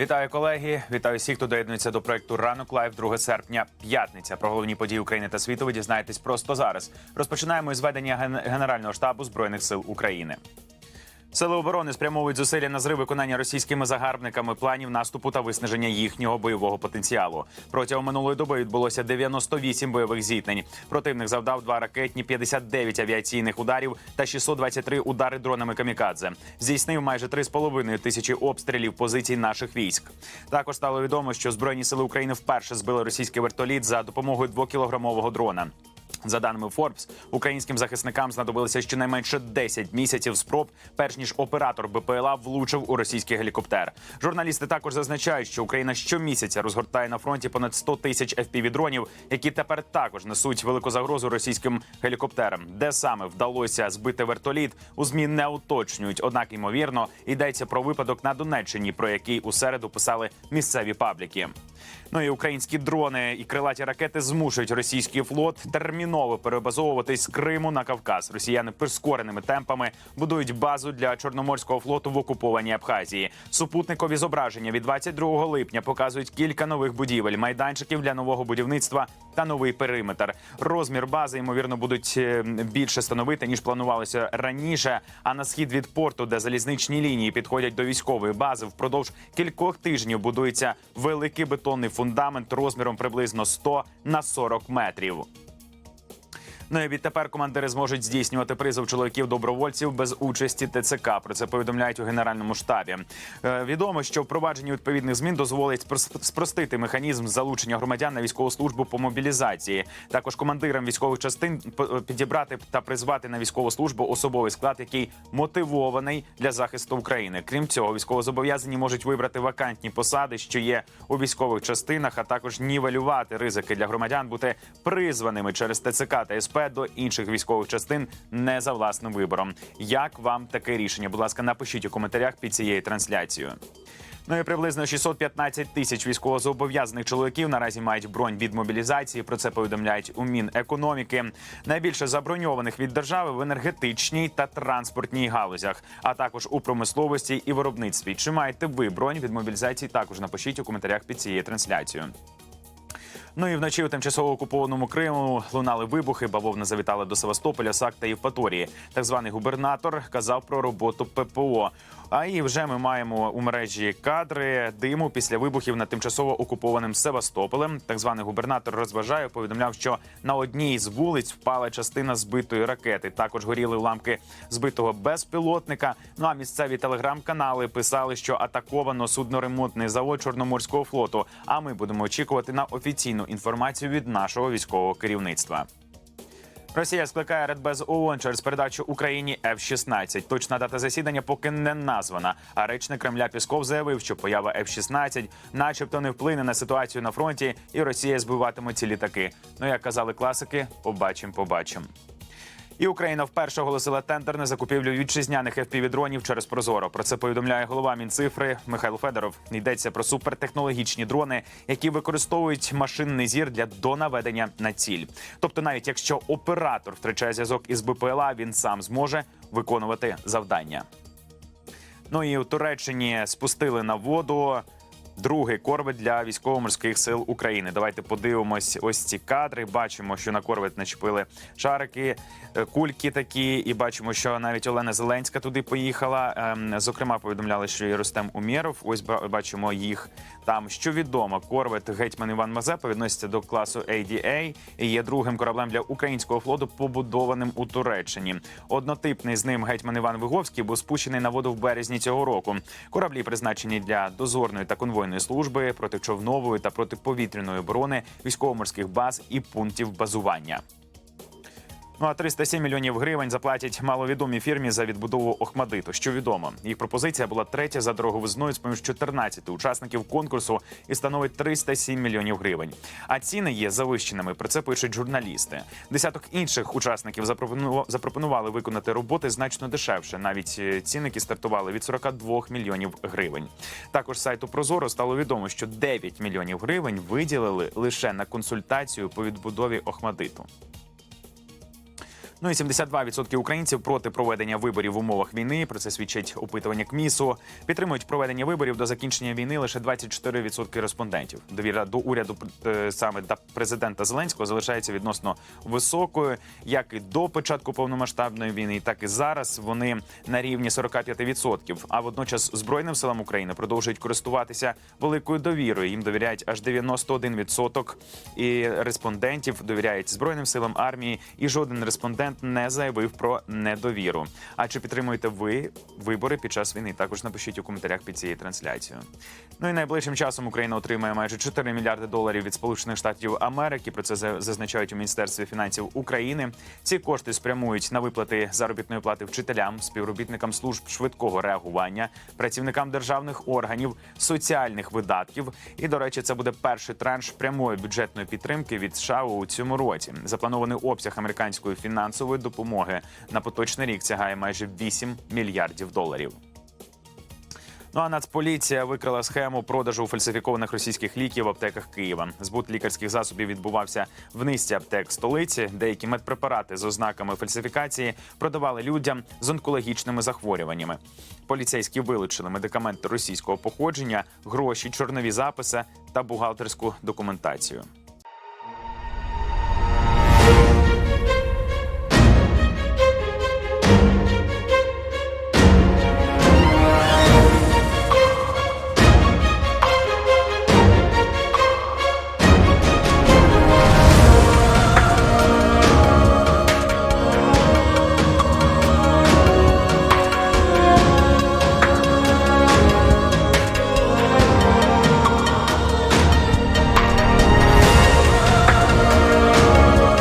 Вітаю колеги! Вітаю всіх, хто доєднується до проекту Ранок Лайв 2 серпня. П'ятниця. Про головні події України та світу ви дізнаєтесь просто зараз. Розпочинаємо із ведення ген- Генерального штабу збройних сил України. Сили оборони спрямовують зусилля на зрив виконання російськими загарбниками планів наступу та виснаження їхнього бойового потенціалу. Протягом минулої доби відбулося 98 бойових зіткнень. Противник завдав два ракетні, 59 авіаційних ударів та 623 удари дронами камікадзе. Здійснив майже 3,5 тисячі обстрілів позицій наших військ. Також стало відомо, що збройні сили України вперше збили російський вертоліт за допомогою двокілограмового дрона. За даними Forbes, українським захисникам знадобилося щонайменше 10 місяців спроб, перш ніж оператор БПЛА влучив у російський гелікоптер. Журналісти також зазначають, що Україна щомісяця розгортає на фронті понад 100 тисяч FPV-дронів, які тепер також несуть велику загрозу російським гелікоптерам. Де саме вдалося збити вертоліт, у змі не уточнюють. Однак, ймовірно, йдеться про випадок на Донеччині, про який у середу писали місцеві пабліки. Ну і українські дрони і крилаті ракети змушують російський флот терміново перебазовуватись з Криму на Кавказ. Росіяни прискореними темпами будують базу для чорноморського флоту в окупованій Абхазії. Супутникові зображення від 22 липня показують кілька нових будівель, майданчиків для нового будівництва та новий периметр. Розмір бази ймовірно будуть е, більше становити ніж планувалося раніше. А на схід від порту, де залізничні лінії підходять до військової бази, впродовж кількох тижнів будується великий бетонний фундамент розміром приблизно 100 на 40 метрів. Ну і відтепер командири зможуть здійснювати призов чоловіків добровольців без участі ТЦК. Про це повідомляють у генеральному штабі. Е, відомо, що впровадження відповідних змін дозволить прос- спростити механізм залучення громадян на військову службу по мобілізації. Також командирам військових частин підібрати та призвати на військову службу особовий склад, який мотивований для захисту України. Крім цього, військовозобов'язані можуть вибрати вакантні посади, що є у військових частинах, а також нівелювати ризики для громадян бути призваними через ТЦК та СП до інших військових частин не за власним вибором. Як вам таке рішення? Будь ласка, напишіть у коментарях під цією трансляцією. Ну і приблизно 615 тисяч військовозобов'язаних чоловіків наразі мають бронь від мобілізації. Про це повідомляють у Мінекономіки. Найбільше заброньованих від держави в енергетичній та транспортній галузях, а також у промисловості і виробництві. Чи маєте ви бронь від мобілізації? Також напишіть у коментарях під цією трансляцією. Ну і вночі у тимчасово окупованому Криму лунали вибухи. Бавовна завітала до Севастополя, САК та Євпаторії. Так званий губернатор казав про роботу ППО. А і вже ми маємо у мережі кадри диму після вибухів над тимчасово окупованим Севастополем. Так званий губернатор розважає, повідомляв, що на одній з вулиць впала частина збитої ракети. Також горіли уламки збитого безпілотника. Ну а місцеві телеграм-канали писали, що атаковано судноремонтний завод Чорноморського флоту. А ми будемо очікувати на офіційну інформацію від нашого військового керівництва. Росія скликає Радбез ООН через передачу Україні F-16. Точна дата засідання поки не названа. А речник Кремля Пісков заявив, що поява F-16 начебто не вплине на ситуацію на фронті, і Росія збиватиме ці літаки. Ну як казали класики, побачимо, побачим. І Україна вперше оголосила тендер на закупівлю вітчизняних FPV-дронів через Прозоро. Про це повідомляє голова Мінцифри Михайло Федоров. Йдеться про супертехнологічні дрони, які використовують машинний зір для донаведення на ціль. Тобто, навіть якщо оператор втрачає зв'язок із БПЛА, він сам зможе виконувати завдання. Ну і у Туреччині спустили на воду. Другий корвет для військово-морських сил України. Давайте подивимось ось ці кадри. Бачимо, що на корвет начепили шарики, е, кульки такі, і бачимо, що навіть Олена Зеленська туди поїхала. Ем, Зокрема, повідомляли, що і Рустем Умєров. Ось ба- бачимо їх там. Що відомо, корвет гетьман Іван Мазепа відноситься до класу ADA і є другим кораблем для українського флоту, побудованим у Туреччині. Однотипний з ним гетьман Іван Виговський був спущений на воду в березні цього року. Кораблі призначені для дозорної та конвойної служби, протичовнової та протиповітряної оборони, військово-морських баз і пунктів базування. Ну а 307 мільйонів гривень заплатять маловідомій фірмі за відбудову Охмадиту. Що відомо, їх пропозиція була третя за дороговизною з поміж 14 учасників конкурсу і становить 307 мільйонів гривень. А ціни є завищеними. Про це пишуть журналісти. Десяток інших учасників запропону- запропонували виконати роботи значно дешевше. Навіть е, цінники стартували від 42 мільйонів гривень. Також сайту Прозоро стало відомо, що 9 мільйонів гривень виділили лише на консультацію по відбудові Охмадиту. Ну і 72% українців проти проведення виборів в умовах війни. Про це свідчить опитування КМІСу. Підтримують проведення виборів до закінчення війни лише 24% респондентів. Довіра до уряду е, саме до президента Зеленського залишається відносно високою, як і до початку повномасштабної війни, так і зараз вони на рівні 45%. А водночас збройним силам України продовжують користуватися великою довірою. Їм довіряють аж 91% і респондентів довіряють збройним силам армії, і жоден респондент не заявив про недовіру. А чи підтримуєте ви вибори під час війни? Також напишіть у коментарях під цією трансляцією. Ну і найближчим часом Україна отримає майже 4 мільярди доларів від Сполучених Штатів Америки. Про це зазначають у міністерстві фінансів України. Ці кошти спрямують на виплати заробітної плати вчителям, співробітникам служб швидкого реагування, працівникам державних органів, соціальних видатків. І до речі, це буде перший транш прямої бюджетної підтримки від США у цьому році. Запланований обсяг американської фінансової допомоги на поточний рік сягає майже 8 мільярдів доларів. Ну а Нацполіція викрила схему продажу фальсифікованих російських ліків в аптеках Києва. Збут лікарських засобів відбувався в низці аптек столиці. Деякі медпрепарати з ознаками фальсифікації продавали людям з онкологічними захворюваннями. Поліцейські вилучили медикаменти російського походження, гроші, чорнові записи та бухгалтерську документацію.